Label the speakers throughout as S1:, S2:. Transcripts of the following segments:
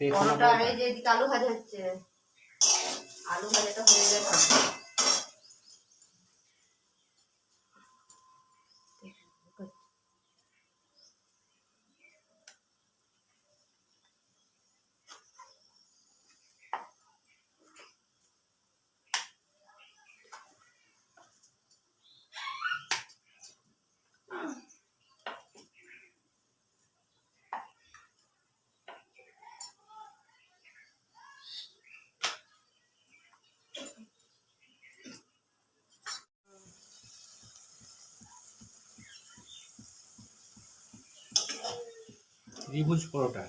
S1: পরোটা? এই যে আলু ভাজা হচ্ছে আলু ভাজাটা হয়ে গেছে
S2: ত্রিভুজ পরোটা।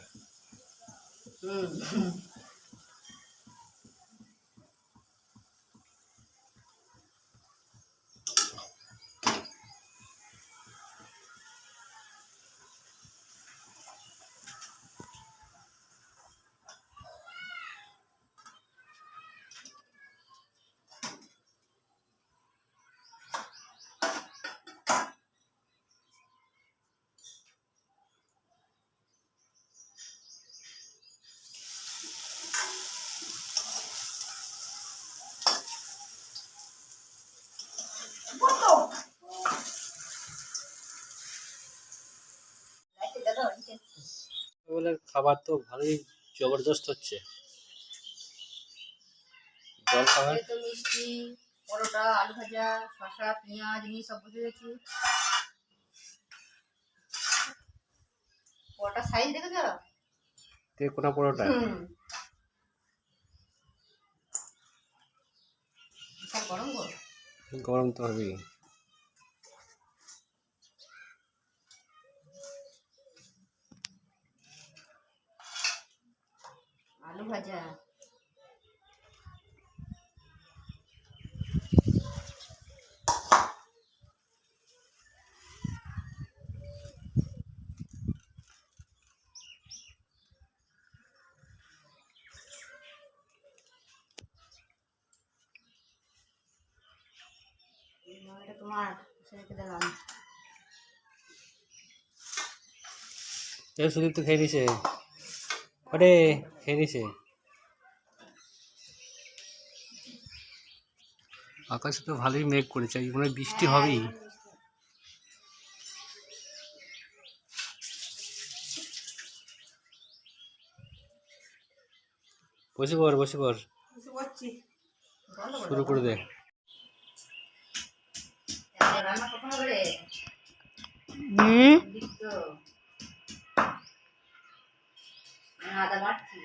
S2: খাবার তো ভালোই জবরদস্ত হচ্ছে। জল খাবার?
S1: তো মিষ্টি পরোটা আলু ভাজা শসা পেঁয়াজ নিয়ে সব বসে গেছি। পরোটা সাইজ দেখেছ?
S2: তে কোনা পরোটা
S1: হুম বিশাল গরম গো
S2: গরম তো হবেই।
S1: আলু ভাজা। এটা তোমার দিলাম
S2: সুদীপ তো খেয়ে নিছে ওরে খেয়ে নিছে আকাশে তো ভালোই মেঘ করেছে মনে বৃষ্টি হবেই। বসে পড় বসে পড়। শুরু করে দে।
S1: আমি আদা বাড়ছি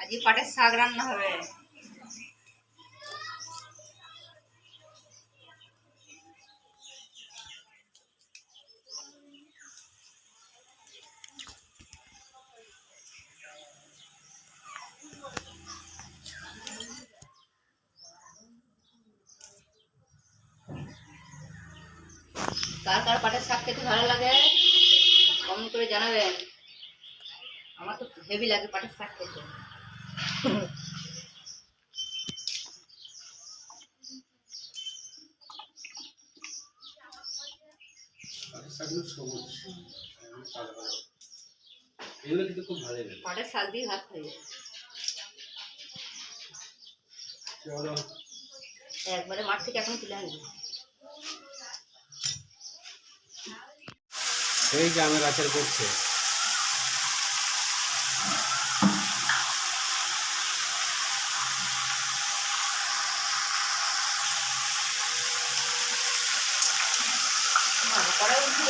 S1: আজকে পাটের শাক রান্না হবে। কার কার পাটের শাক খেতে ভালো লাগে? কমেন্ট করে জানাবেন। আমার তো হেভি লাগে পাটের শাক খেতে।
S2: এগুলো কিন্তু খুব ভালো লাগে
S1: পাটের শাক দিয়ে ভাত খাই
S2: চলো
S1: একবারে মাঠ থেকে এখন তুলে আনব
S2: এই যে আমের আচার করছে
S1: কড়াই উঠে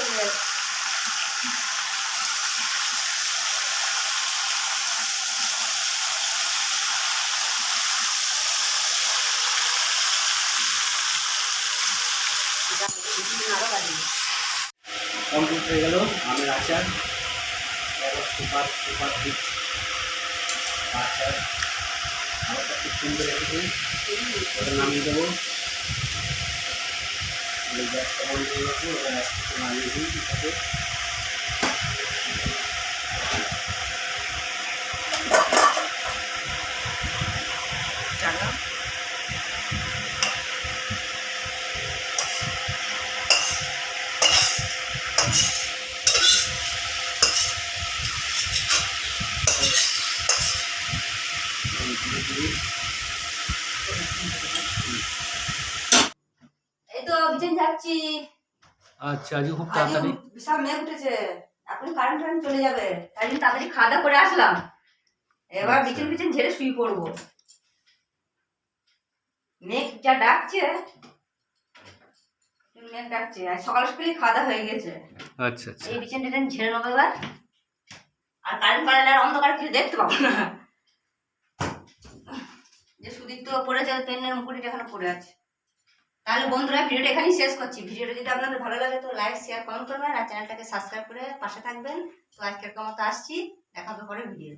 S1: কাটবে
S2: কমপ্লিট হয়ে গেল আমের আচার সুপার সুপার হিট আচার আমারটা খুব সুন্দর রেখেছি ওটা নামিয়ে দেবো এই গ্যাসটা বন্ধ করে রাখব ওটা একটু নামিয়ে দিই
S1: তো যাচ্ছি।
S2: আচ্ছা আজকে খুব তাড়াতাড়ি।
S1: বিশাল মেঘ উঠেছে। এখন কারেন্ট টারেন্ট চলে যাবে। তাই জন্য তাড়াতাড়ি খাওয়া করে আসলাম। এবার
S2: আচ্ছা।
S1: বিচেন বিচেন ঝেড়ে শুয়ে পড়ব। মেঘ যা ডাকছে মেঘ ডাকছে। আর সকাল সকালই খাওয়া হয়ে গেছে।
S2: আচ্ছা আচ্ছা।
S1: এই বিচেন টিচেন ঝেড়ে নেব এবার। আর কারেন্ট পালালে আর অন্ধকার কিছু দেখতে পাবো না। যে সুদীপ তো পড়েছে পেনের মুকুটিটা এখানে পড়ে আছে। তাহলে বন্ধুরা ভিডিওটা এখানেই শেষ করছি। ভিডিওটা যদি আপনাদের ভালো লাগে তো লাইক শেয়ার কমেন্ট করবেন আর চ্যানেলটাকে সাবস্ক্রাইব করে পাশে থাকবেন। তো আজকের মতো আসছি। দেখা তো পরে ভিডিও